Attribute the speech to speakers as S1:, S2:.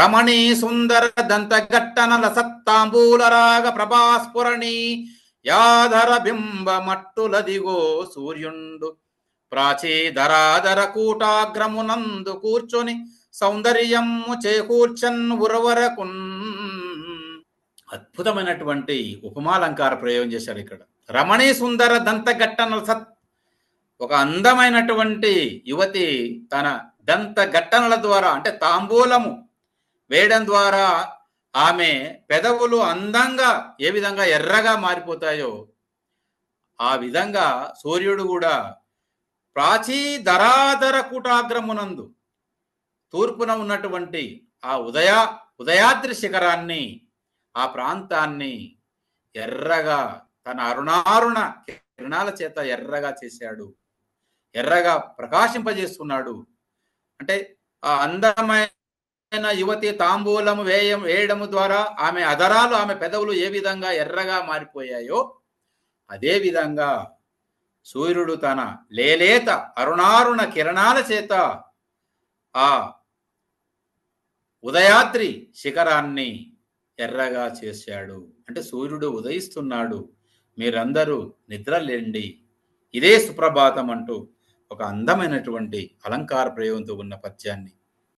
S1: రమణీ సుందర దంతగట్టనల సత్తాంబూలరాగ ప్రభాస్ఫురణి యాధర బింబ మట్టులదిగో సూర్యుండు ప్రాచీధరాధర కూటాగ్రమునందు కూర్చొని సౌందర్యము చేకూర్చన్ ఉరవరకున్ అద్భుతమైనటువంటి ఉపమాలంకార ప్రయోగం చేశారు ఇక్కడ. రమణీ సుందర దంతగట్టనల సత్ ఒక అందమైనటువంటి యువతి తన దంత గట్టనల ద్వారా అంటే తాంబూలము వేయడం ద్వారా ఆమె పెదవులు అందంగా ఏ విధంగా ఎర్రగా మారిపోతాయో ఆ విధంగా సూర్యుడు కూడా ప్రాచీ ధరాధర కూటాగ్రమునందు తూర్పున ఉన్నటువంటి ఆ ఉదయ ఉదయాద్రి శిఖరాన్ని ఆ ప్రాంతాన్ని ఎర్రగా తన అరుణారుణ కిరణాల చేత ఎర్రగా చేశాడు. ఎర్రగా ప్రకాశింపజేస్తున్నాడు. అంటే ఆ అందమైన యువతి తాంబూలము వేయం వేయడము ద్వారా ఆమె అదరాలు ఆమె పెదవులు ఏ విధంగా ఎర్రగా మారిపోయాయో అదే విధంగా సూర్యుడు తన లేలేత అరుణారుణ కిరణాల చేత ఆ ఉదయాద్రి శిఖరాన్ని ఎర్రగా చేశాడు. అంటే సూర్యుడు ఉదయిస్తున్నాడు. మీరందరూ నిద్రలేండి. ఇదే సుప్రభాతం అంటూ ఒక అందమైనటువంటి అలంకార ప్రయోగంతో ఉన్న పద్యాన్ని